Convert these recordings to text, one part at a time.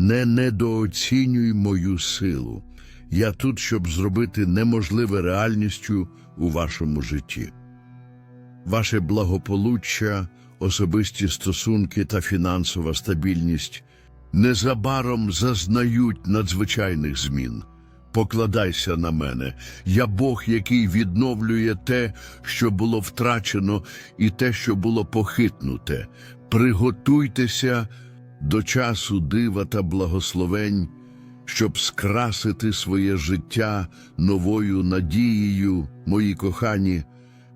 Не недооцінюй мою силу. Я тут, щоб зробити неможливе реальністю у вашому житті. Ваше благополуччя, особисті стосунки та фінансова стабільність незабаром зазнають надзвичайних змін. Покладайся на мене. Я Бог, який відновлює те, що було втрачено, і те, що було похитнуте. Приготуйтеся до часу дива та благословень, щоб скрасити своє життя новою надією, мої кохані.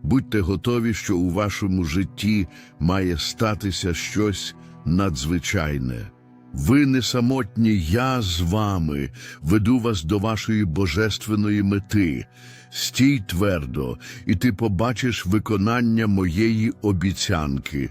Будьте готові, що у вашому житті має статися щось надзвичайне. Ви не самотні, я з вами веду вас до вашої божественної мети. Стій твердо, і ти побачиш виконання моєї обіцянки.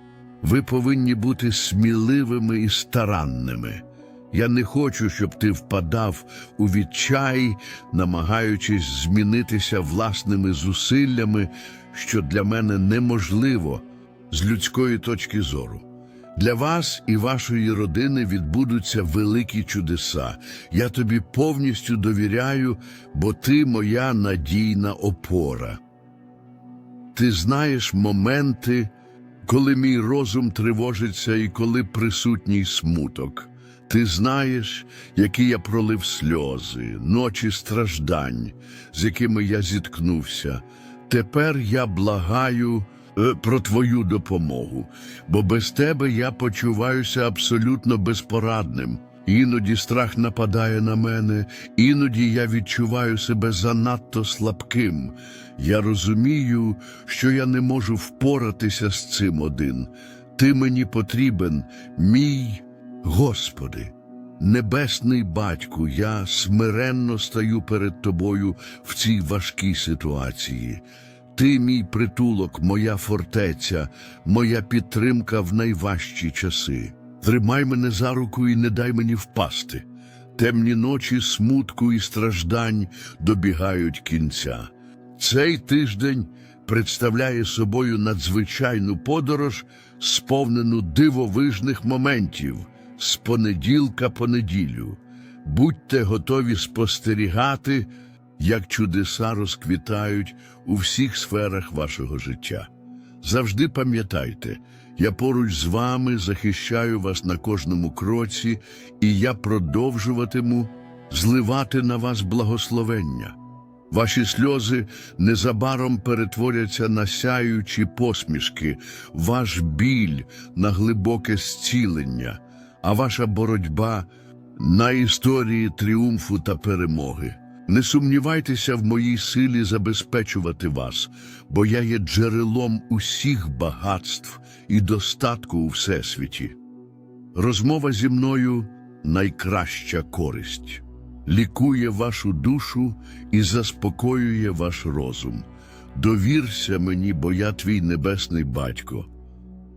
Ви повинні бути сміливими і старанними. Я не хочу, щоб ти впадав у відчай, намагаючись змінитися власними зусиллями, що для мене неможливо з людської точки зору. Для вас і вашої родини відбудуться великі чудеса. Я тобі повністю довіряю, бо ти моя надійна опора. Ти знаєш моменти, коли мій розум тривожиться і коли присутній смуток. Ти знаєш, які я пролив сльози, ночі страждань, з якими я зіткнувся. Тепер я благаю е, про твою допомогу, бо без тебе я почуваюся абсолютно безпорадним. Іноді страх нападає на мене, іноді я відчуваю себе занадто слабким. Я розумію, що я не можу впоратися з цим один. Ти мені потрібен, мій Господи. Небесний батьку, я смиренно стаю перед тобою в цій важкій ситуації. Ти мій притулок, моя фортеця, моя підтримка в найважчі часи. Тримай мене за руку і не дай мені впасти. Темні ночі смутку і страждань добігають кінця. Цей тиждень представляє собою надзвичайну подорож, сповнену дивовижних моментів з понеділка по неділю. Будьте готові спостерігати, як чудеса розквітають у всіх сферах вашого життя. Завжди пам'ятайте, я поруч з вами захищаю вас на кожному кроці, і я продовжуватиму зливати на вас благословення. Ваші сльози незабаром перетворяться на сяючі посмішки, ваш біль на глибоке зцілення, а ваша боротьба на історії тріумфу та перемоги. Не сумнівайтеся в моїй силі забезпечувати вас, бо я є джерелом усіх багатств і достатку у всесвіті. Розмова зі мною найкраща користь, лікує вашу душу і заспокоює ваш розум. Довірся мені, бо я твій небесний батько.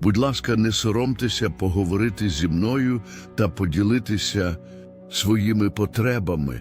Будь ласка, не соромтеся поговорити зі мною та поділитися своїми потребами,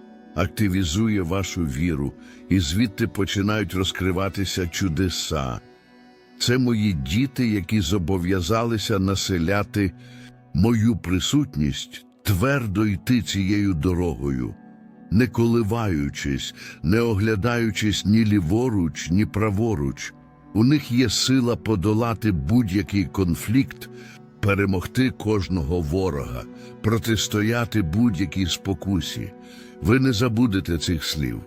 активізує вашу віру, і звідти починають розкриватися чудеса. Це мої діти, які зобов'язалися населяти мою присутність твердо йти цією дорогою, не коливаючись, не оглядаючись ні ліворуч, ні праворуч. У них є сила подолати будь-який конфлікт, перемогти кожного ворога, протистояти будь-якій спокусі. Ви не забудете цих слів.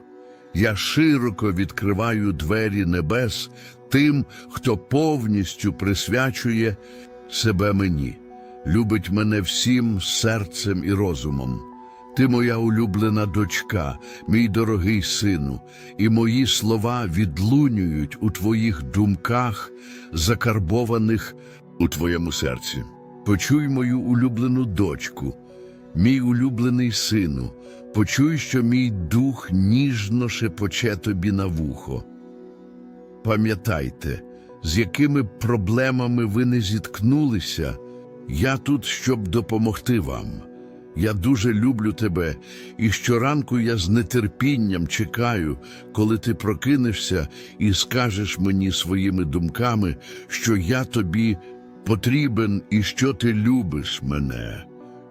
Я широко відкриваю двері небес тим, хто повністю присвячує себе мені, любить мене всім серцем і розумом. Ти моя улюблена дочка, мій дорогий сину, і мої слова відлунюють у твоїх думках, закарбованих у твоєму серці. Почуй мою улюблену дочку, мій улюблений сину, почуй, що мій дух ніжно шепоче тобі на вухо. Пам'ятайте, з якими проблемами ви не зіткнулися, я тут, щоб допомогти вам. Я дуже люблю тебе, і щоранку я з нетерпінням чекаю, коли ти прокинешся і скажеш мені своїми думками, що я тобі потрібен і що ти любиш мене.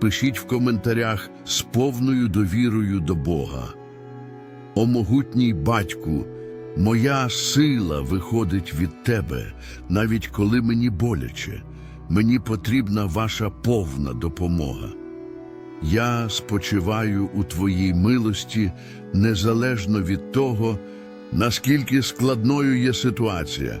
Пишіть в коментарях з повною довірою до Бога. О могутній батьку, моя сила виходить від тебе, навіть коли мені боляче. Мені потрібна ваша повна допомога. Я спочиваю у Твоїй милості незалежно від того, наскільки складною є ситуація.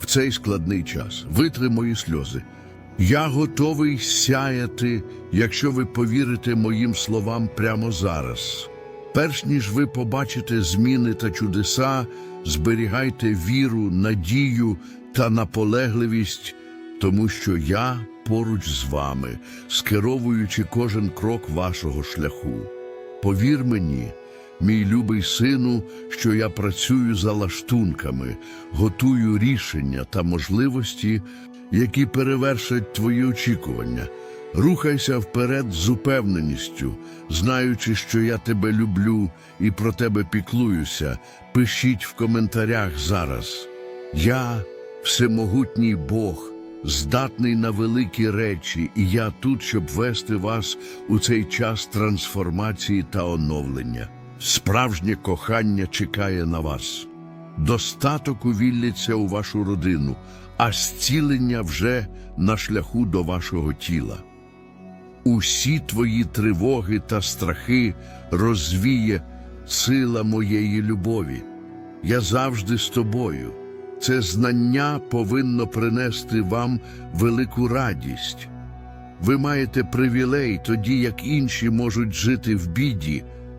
в цей складний час. Витри мої сльози. Я готовий сяяти, якщо ви повірите моїм словам прямо зараз. Перш ніж ви побачите зміни та чудеса, зберігайте віру, надію та наполегливість, тому що я поруч з вами, скеровуючи кожен крок вашого шляху. Повір мені, мій любий сину, що я працюю за лаштунками, готую рішення та можливості, які перевершать твої очікування. Рухайся вперед з упевненістю, знаючи, що я тебе люблю і про тебе піклуюся. Пишіть в коментарях зараз. Я всемогутній Бог, здатний на великі речі, і я тут, щоб вести вас у цей час трансформації та оновлення. Справжнє кохання чекає на вас. Достаток увілляться у вашу родину, а зцілення вже на шляху до вашого тіла. Усі твої тривоги та страхи розвіє сила моєї любові. Я завжди з тобою. Це знання повинно принести вам велику радість. Ви маєте привілей, тоді як інші можуть жити в біді,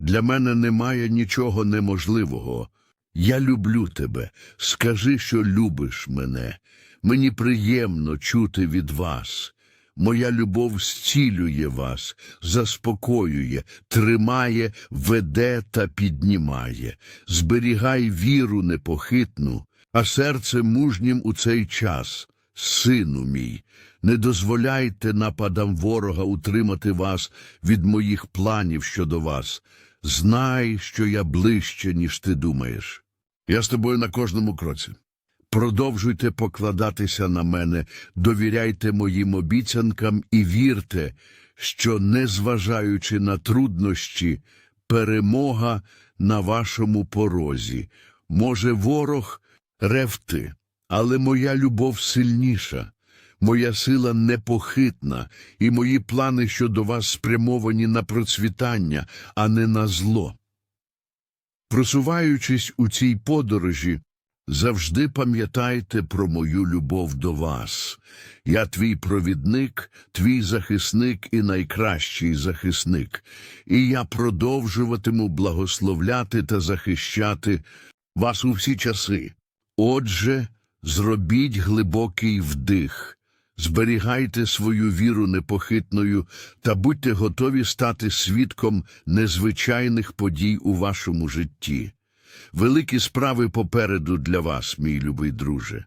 Для мене немає нічого неможливого. Я люблю тебе. Скажи, що любиш мене. Мені приємно чути від вас. Моя любов зцілює вас, заспокоює, тримає, веде та піднімає. Зберігай віру непохитну, а серце мужнім у цей час. Сину мій, не дозволяйте нападам ворога утримати вас від моїх планів щодо вас. Знай, що я ближче, ніж ти думаєш. Я з тобою на кожному кроці. Продовжуйте покладатися на мене, довіряйте моїм обіцянкам і вірте, що, незважаючи на труднощі, перемога на вашому порозі. Може, ворог ревти, але моя любов сильніша, моя сила непохитна, і мої плани щодо вас спрямовані на процвітання, а не на зло. Просуваючись у цій подорожі, завжди пам'ятайте про мою любов до вас. Я твій провідник, твій захисник і найкращий захисник, і я продовжуватиму благословляти та захищати вас у всі часи. Отже, зробіть глибокий вдих. Зберігайте свою віру непохитною та будьте готові стати свідком незвичайних подій у вашому житті. Великі справи попереду для вас, мій любий друже.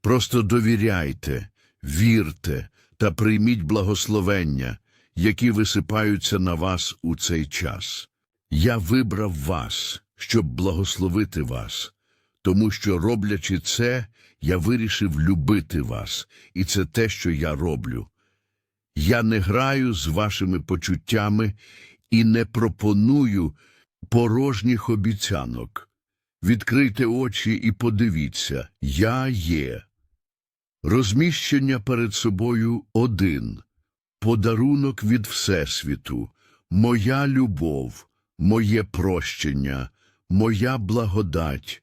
Просто довіряйте, вірте та прийміть благословення, які висипаються на вас у цей час. Я вибрав вас, щоб благословити вас, тому що, роблячи це, я вирішив любити вас, і це те, що я роблю. Я не граю з вашими почуттями і не пропоную порожніх обіцянок. Відкрийте очі і подивіться, я є. Розміщення перед собою один. Подарунок від Всесвіту, моя любов, моє прощення, моя благодать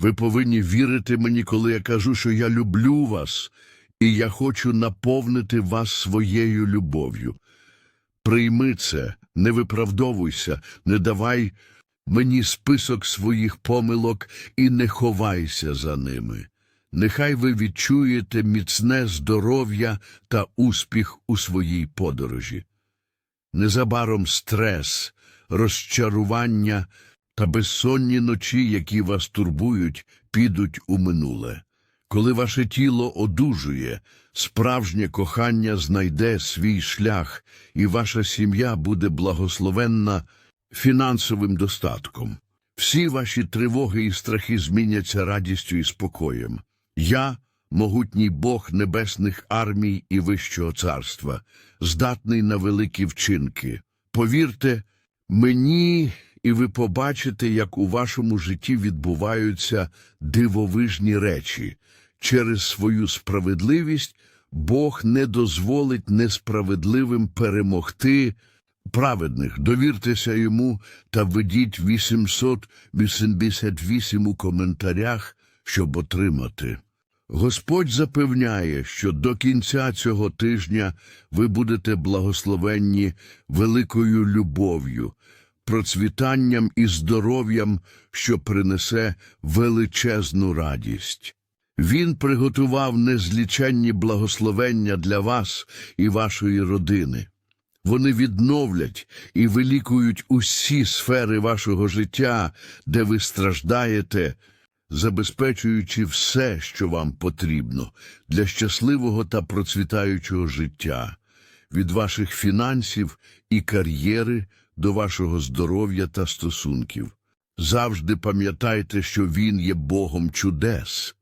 ви повинні вірити мені, коли я кажу, що я люблю вас, і я хочу наповнити вас своєю любов'ю. Прийми це, не виправдовуйся, не давай мені список своїх помилок і не ховайся за ними. Нехай ви відчуєте міцне здоров'я та успіх у своїй подорожі. Незабаром стрес, розчарування та безсонні ночі, які вас турбують, підуть у минуле. Коли ваше тіло одужує, справжнє кохання знайде свій шлях, і ваша сім'я буде благословенна фінансовим достатком. Всі ваші тривоги і страхи зміняться радістю і спокоєм. Я, могутній Бог небесних армій і Вищого царства, здатний на великі вчинки. Повірте, мені, і ви побачите, як у вашому житті відбуваються дивовижні речі. Через свою справедливість Бог не дозволить несправедливим перемогти праведних. Довіртеся йому та введіть 888 у коментарях, щоб отримати. Господь запевняє, що до кінця цього тижня ви будете благословенні великою любов'ю, процвітанням і здоров'ям, що принесе величезну радість. Він приготував незліченні благословення для вас і вашої родини. Вони відновлять і вилікують усі сфери вашого життя, де ви страждаєте забезпечуючи все, що вам потрібно для щасливого та процвітаючого життя, від ваших фінансів і кар'єри до вашого здоров'я та стосунків. Завжди пам'ятайте, що Він є Богом чудес.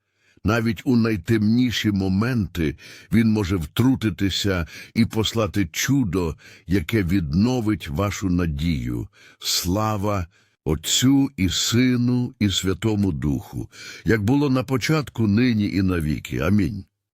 Навіть у найтемніші моменти Він може втрутитися і послати чудо, яке відновить вашу надію. Слава Отцю і Сину і Святому Духу, як було на початку, нині і навіки. Амінь.